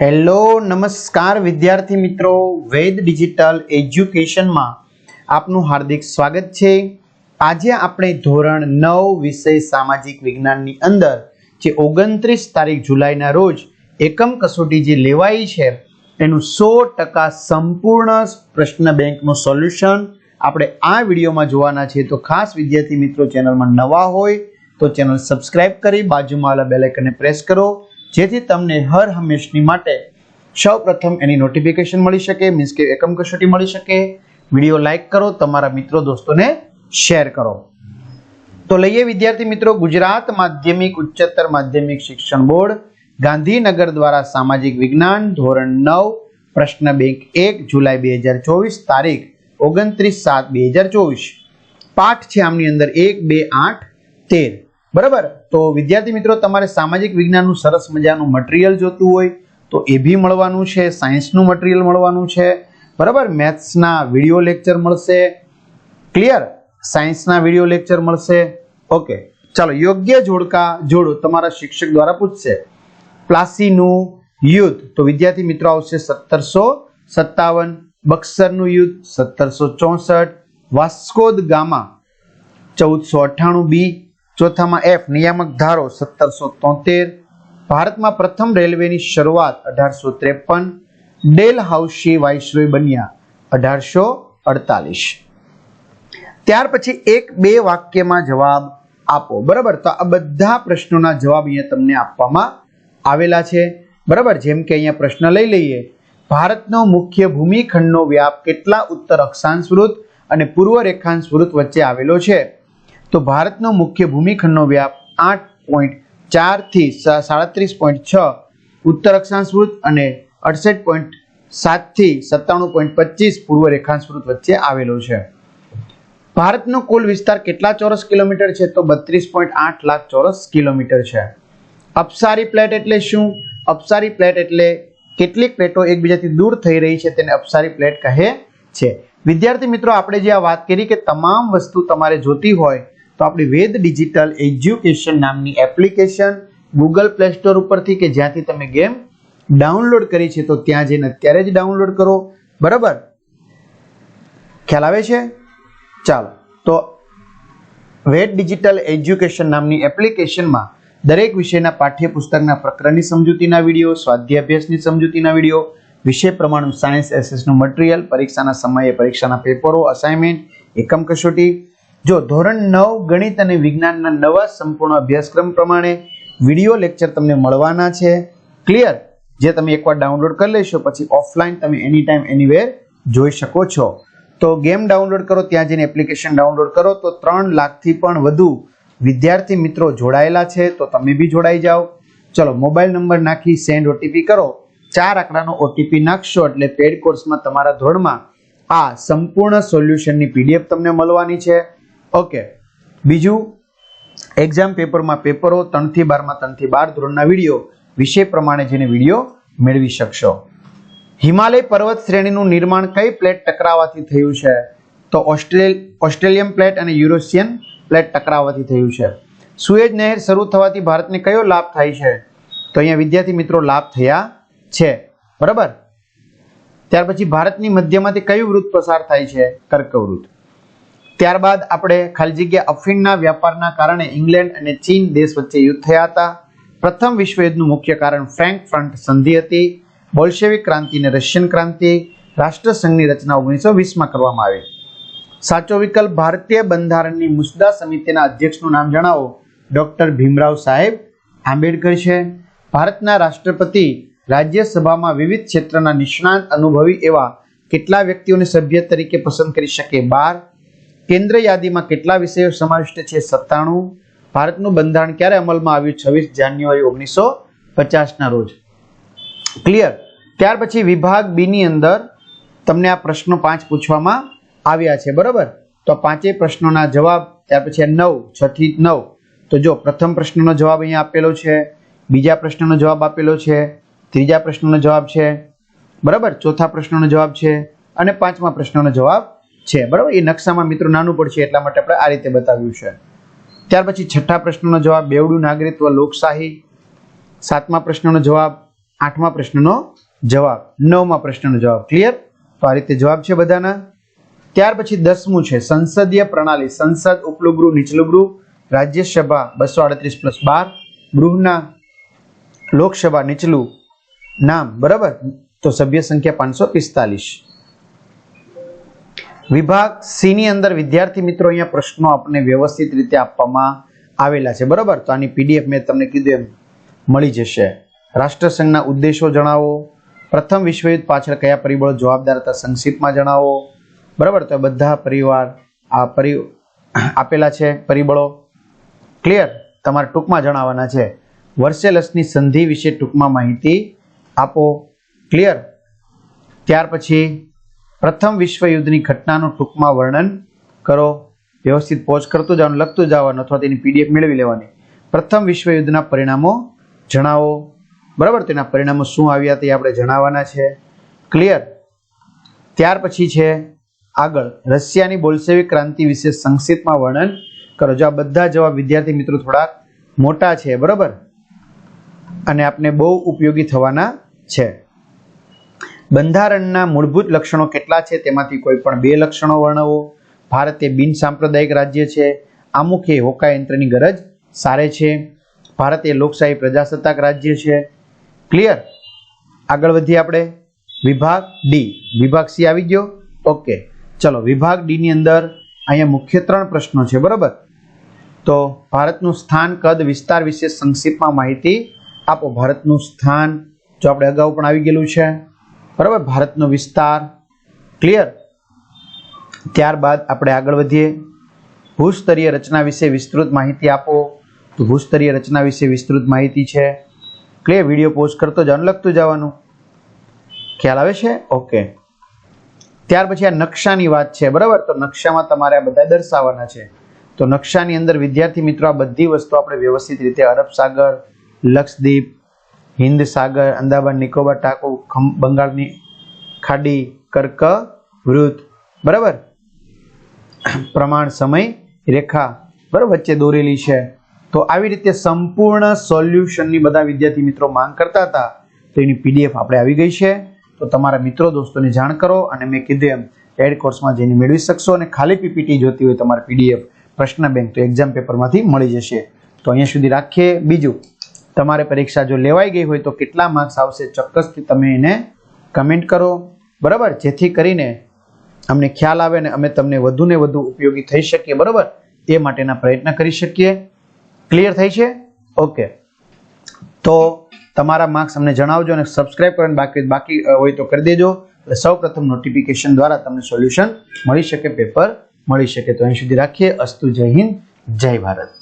Hello, નમસ્કાર વિદ્યાર્થી મિત્રો. વેદ ડિજિટલ એજ્યુકેશનમાં આપનું હાર્દિક સ્વાગત છે. આજે આપણે ધોરણ નવ વિષય સામાજિક વિજ્ઞાનની અંદર, જે ઓગણત્રીસ તારીખ જુલાઈના રોજ એકમ કસોટી જે લેવાઈ છે, એનું સો ટકા સંપૂર્ણ પ્રશ્ન બેંકનું સોલ્યુશન આપણે આ વિડીયોમાં જોવાના છે. તો ખાસ વિદ્યાર્થી મિત્રો, ચેનલમાં નવા હોય તો ચેનલ સબસ્ક્રાઇબ કરી, બાજુમાં આવેલા બેલ પ્રેસ કરો. જેથી તમને હર હંમેશની માટે સૌ પ્રથમ એની નોટિફિકેશન મળી શકે મીન્સ કે એકમ કસોટી મળી શકે. વીડિયો લાઇક કરો, તમારા મિત્રો દોસ્તોને શેર કરો. તો લઈએ વિદ્યાર્થી મિત્રો ગુજરાત માધ્યમિક ઉચ્ચતર માધ્યમિક શિક્ષણ બોર્ડ, ગાંધીનગર દ્વારા સામાજિક વિજ્ઞાન, ધોરણ નવ, પ્રશ્ન બેંક એક, જુલાઈ બે હજાર ચોવીસ, તારીખ ઓગણત્રીસ સાત, બે હજાર ચોવીસ. પાઠ છે આમની અંદર એક, બે, આઠ, તેર. બરાબર? તો વિદ્યાર્થી મિત્રો, તમારે સામાજિક વિજ્ઞાનનું સરસ મજાનું મટીરિયલ જોતું હોય, તો એ બી મળવાનું છે સાયન્સનું મટીરિયલ મળવાનું છે. બરાબર? મેથ્સના વીડિયો લેક્ચર મળશે. ક્લિયર સાયન્સના વીડિયો લેક્ચર મળશે. ઓકે ચાલો, યોગ્ય જોડકા જોડો તમારા શિક્ષક દ્વારા પૂછશે. પ્લાસીનું યુદ્ધ. તો વિદ્યાર્થી મિત્રો, આવશે સત્તરસો સત્તાવન. બક્સરનું યુદ્ધ, સત્તરસો ચોસઠ. વાસ્કોદ ગામા, ચૌદસો અઠ્ઠાણું બી. ચોથામાં એફ નિયામક ધારો સત્તરસો તોતેર. ભારતમાં પ્રથમ રેલવેની શરૂઆત અઢારસો ત્રેપન. ડેલ હાઉસી વાઇસરોય બન્યા અઢારસો અડતાલીસ. ત્યાર પછી એક બે વાક્યમાં જવાબ આપો. બરાબર? તો આ બધા પ્રશ્નોના જવાબ અહીંયા તમને આપવામાં આવેલા છે. બરાબર? જેમ કે અહીંયા પ્રશ્ન લઈ લઈએ. ભારતનો મુખ્ય ભૂમિખંડનો વ્યાપ કેટલા ઉત્તર અક્ષાંશ વૃત્ત અને પૂર્વ રેખાંશ વૃત્ત વચ્ચે આવેલો છે? તો ભારતનો મુખ્ય ભૂમિખંડનો વ્યાપ આઠ પોઈન્ટ ચારથી સાડત્રીસ પોઈન્ટ છ, ઉત્તર અક્ષાંશ વૃત્ત અને અડસઠ પોઈન્ટ સાતથી સત્તાણું પોઈન્ટ પચીસ પૂર્વ રેખાંશ વૃત્ત વચ્ચે આવેલો છે. ભારતનો કુલ વિસ્તાર કેટલા ચોરસ કિલોમીટર છે? તો બત્રીસ પોઈન્ટ આઠ લાખ ચોરસ કિલોમીટર છે. અપસારી પ્લેટ એટલે શું? અપસારી પ્લેટ એટલે કેટલીક પ્લેટો એકબીજાથી દૂર થઈ રહી છે, તેને અપસારી પ્લેટ કહે છે. વિદ્યાર્થી મિત્રો, આપણે જે આ વાત કરી કે તમામ વસ્તુ તમારે જોતી હોય તો આપણી વેદ ડિજિટલ એજ્યુકેશન નામની એપ્લિકેશન ગૂગલ પ્લે સ્ટોર ઉપરથી કે જ્યાંથી તમે ગેમ ડાઉનલોડ કરી છે, તો ત્યાં જઈને અત્યારે જ ડાઉનલોડ કરો. બરાબર? ખ્યાલ આવે છે? ચાલો. તો વેદ ડિજિટલ એજ્યુકેશન નામની એપ્લિકેશનમાં દરેક વિષયના પાઠ્યપુસ્તકના પ્રકરણની સમજૂતીના વીડિયો સ્વાધ્યાય અભ્યાસની સમજૂતીના વીડિયો, વિષય પ્રમાણનું સાયન્સ એસેસનું મટીરિયલ પરીક્ષાના સમયે પરીક્ષાના પેપરો અસાઇનમેન્ટ એકમ કસોટી જો ધોરણ નવ ગણિત અને વિજ્ઞાનના નવા સંપૂર્ણ અભ્યાસક્રમ પ્રમાણે વીડિયો લેક્ચર તમને મળવાના છે, ક્લિયર? જે તમે એકવાર ડાઉનલોડ કરી લેશો, પછી ઓફલાઈન તમે એની ટાઈમ એનીવેર જોઈ શકો છો. તો ગેમ ડાઉનલોડ કરો, ત્યાં જઈને એપ્લિકેશન ડાઉનલોડ કરો, તો ત્રણ લાખથી પણ વધુ વિદ્યાર્થી મિત્રો જોડાયેલા છે, તો તમે બી જોડાઈ જાઓ. ચલો, મોબાઈલ નંબર નાખી સેન્ડ ઓટીપી કરો. ચાર આંકડાનો ઓટીપી નાખશો, એટલે પેડ કોર્સમાં તમારા ધોરણમાં આ સંપૂર્ણ સોલ્યુશનની પીડીએફ તમને મળવાની છે. ઓકે. બીજું એક્ઝામ પેપરમાં પેપરો ત્રણથી બારમાં, ત્રણથી બાર ધોરણના વીડિયો વિષય પ્રમાણે જેને વીડિયો મેળવી શકશો. હિમાલય પર્વત શ્રેણીનું નિર્માણ કઈ પ્લેટ ટકરાવાથી થયું છે? તો ઓસ્ટ્રેલ, ઓસ્ટ્રેલિયન પ્લેટ અને યુરોશિયન પ્લેટ ટકરાવાથી થયું છે. સુએજ નહેર શરૂ થવાથી ભારતને કયો લાભ થાય છે? તો અહીંયા વિદ્યાર્થી મિત્રો લાભ થયા છે. બરાબર? ત્યાર પછી ભારતની મધ્યમાંથી કયું વૃત્ત પસાર થાય છે? કર્કવૃત્ત. ત્યારબાદ આપણે ખાલી જગ્યા અફીણના વ્યાપારના કારણે ઇંગ્લેન્ડ અને ચીન દેશ વચ્ચે યુદ્ધ થયા હતા. પ્રથમ વિશ્વયુદ્ધનું મુખ્ય કારણ ફ્રેન્ક ફ્રન્ટ સંધિ હતી. બોલ્શેવિક ક્રાંતિ અને રશિયન ક્રાંતિ રાષ્ટ્રસંઘની રચના ઓગણીસો વીસમાં કરવામાં આવી. સાચો વિકલ્પ ભારતીય બંધારણની મુસદા સમિતિના અધ્યક્ષનું નામ જણાવો. ડોક્ટર ભીમરાવ સાહેબ આંબેડકર છે. ભારતના રાષ્ટ્રપતિ રાજ્યસભામાં વિવિધ ક્ષેત્રના નિષ્ણાંત અનુભવી એવા કેટલા વ્યક્તિઓને સભ્ય તરીકે પસંદ કરી શકે? બાર કેન્દ્ર યાદીમાં કેટલા વિષયો સમાવિષ્ટ છે? સત્તાણું. ભારતનું બંધારણ ક્યારે અમલમાં આવ્યું? છવ્વીસ જાન્યુઆરી ઓગણીસો પચાસના રોજ. ક્લિયર ત્યાર પછી વિભાગ બીની અંદર તમને આ પ્રશ્નો પાંચ પૂછવામાં આવ્યા છે, બરાબર? તો પાંચેય પ્રશ્નોના જવાબ, ત્યાર પછી નવ છ થી નવ. તો જો પ્રથમ પ્રશ્નનો જવાબ અહીંયા આપેલો છે, બીજા પ્રશ્નનો જવાબ આપેલો છે, ત્રીજા પ્રશ્નનો જવાબ છે, બરાબર? ચોથા પ્રશ્નનો જવાબ છે, અને પાંચમા પ્રશ્નનો જવાબ છે. બરાબર? એ નકશામાં મિત્રો નાનું પડશે એટલા માટે આપણે આ રીતે બતાવ્યું છે. ત્યાર પછી છઠ્ઠા પ્રશ્નનો જવાબ, બેવડું નાગરિકત્વ લોકશાહી? સાતમા પ્રશ્નનો જવાબ, આઠમા પ્રશ્નનો જવાબ, નવમા પ્રશ્નનો જવાબ. ક્લિયર તો આ રીતે જવાબ છે બધાના. ત્યાર પછી દસમું છે, સંસદીય પ્રણાલી, સંસદ ઉપલું ગૃહ નીચલું ગૃહ રાજ્યસભા, બસો આડત્રીસ પ્લસ બાર, ગૃહના લોકસભા, નીચલું નામ. બરાબર? તો સભ્ય સંખ્યા પાંચસો પિસ્તાલીસ. વિભાગ સી ની અંદર વિદ્યાર્થી મિત્રો અહીંયા પ્રશ્નો આપણને વ્યવસ્થિત રીતે આપવામાં આવેલા છે. બરાબર? તો આની પીડીએફ મેં તમને કીધું એમ મળી જશે. રાષ્ટ્રસંઘના ઉદ્દેશો જણાવો. પ્રથમ વિશ્વયુદ્ધ પાછળ કયા પરિબળો જવાબદાર હતા સંક્ષિપ્તમાં જણાવો. બરાબર? તો બધા પરિવાર આ પરિ આપેલા છે પરિબળો. ક્લિયર? તમારે ટૂંકમાં જણાવવાના છે. વર્સેલસની સંધિ વિશે ટૂંકમાં માહિતી આપો. ક્લિયર? ત્યાર પછી પ્રથમ વિશ્વયુદ્ધની ઘટનાનું ટૂંકમાં વર્ણન કરો. વ્યવસ્થિત પોઝ કરતું જવાનું લખતું જવાનું અથવા તેની પીડીએફ મેળવી લેવાની. પ્રથમ વિશ્વયુદ્ધના પરિણામો જણાવો. બરાબર? તેના પરિણામો શું આવ્યા તે આપણે જણાવવાના છે. ક્લિયર ત્યાર પછી છે આગળ. રશિયાની બોલ્સેવિક ક્રાંતિ વિશે સંક્ષિપ્તમાં વર્ણન કરો. જો આ બધા જવાબ વિદ્યાર્થી મિત્રો થોડાક મોટા છે. બરાબર? અને આપને બહુ ઉપયોગી થવાના છે. બંધારણના મૂળભૂત લક્ષણો કેટલા છે? તેમાંથી કોઈ પણ બે લક્ષણો વર્ણવો. ભારત એ બિન સાંપ્રદાયિક રાજ્ય છે. આમુખે હોકાયંત્રની ગરજ સારે છે. ભારત એ લોકશાહી પ્રજાસત્તાક રાજ્ય છે. ક્લિયર? આગળ વધીએ આપણે. વિભાગ ડી. વિભાગ સી આવી ગયો? ઓકે. ચલો, વિભાગ ડીની અંદર અહીંયા મુખ્ય ત્રણ પ્રશ્નો છે, બરાબર? તો ભારતનું સ્થાન, કદ, વિસ્તાર વિશે સંક્ષિપ્તમાં માહિતી આપો. ભારતનું સ્થાન, જો આપણે અગાઉ પણ આવી ગયેલું છે બરાબર? ભારતનો વિસ્તાર ક્લિયર ત્યારબાદ આપણે આગળ વધીએ. ભૂસ્તરીય રચના વિશે વિસ્તૃત માહિતી આપો. તો ભૂસ્તરીય રચના વિશે વિસ્તૃત માહિતી છે. ક્લિયર વીડિયો પોસ્ટ કરતો જવાનું લખતું જવાનું. ખ્યાલ આવે છે? ઓકે. ત્યાર પછી આ નકશાની વાત છે, બરાબર? તો નકશામાં તમારે આ બધા દર્શાવવાના છે. તો નકશાની અંદર વિદ્યાર્થી મિત્રો આ બધી વસ્તુ આપણે વ્યવસ્થિત રીતે અરબ સાગર લક્ષદ્વીપ હિન્દ સાગર, અંદામાન, નિકોબાર ટાપુ બંગાળની ખાડી, કર્ક, વૃત. બરાબર? પ્રમાણ, સમય, રેખા. બરાબર? વચ્ચે દોરેલી છે. તો આવી રીતે સંપૂર્ણ સોલ્યુશનની બધા વિદ્યાર્થી મિત્રો માંગ કરતા હતા. તો એની પીડીએફ આપણે આવી ગઈ છે. તો તમારા મિત્રો, દોસ્તોને જાણ કરો અને મેં કીધું એમ, એડ કોર્સમાં જઈને મેળવી શકશો અને ખાલી પીપીટી જોતી હોય તમારે પીડીએફ પ્રશ્ન બેંક તો એક્ઝામ પેપરમાંથી મળી જશે. તો અહીંયા સુધી રાખીએ. બીજું તમારે પરીક્ષા જો લેવાઈ ગઈ હોય તો કેટલા માર્ક્સ આવશે ચોક્કસથી તમે એને કમેન્ટ કરો. બરાબર? જેથી કરીને અમને ખ્યાલ આવે ને અમે તમને વધુ ને વધુ ઉપયોગી થઈ શકીએ. બરાબર? એ માટેના પ્રયત્ન કરી શકીએ. ક્લિયર થઈ છે? ઓકે તો તમારા માર્ક્સ અમને જણાવજો અને સબસ્ક્રાઇબ કરવાનું બાકી બાકી હોય તો કરી દેજો. એટલે સૌ પ્રથમ નોટિફિકેશન દ્વારા તમને સોલ્યુશન મળી શકે પેપર મળી શકે. તો અહીં સુધી રાખીએ. અસ્તુ જય હિન્દ, જય ભારત.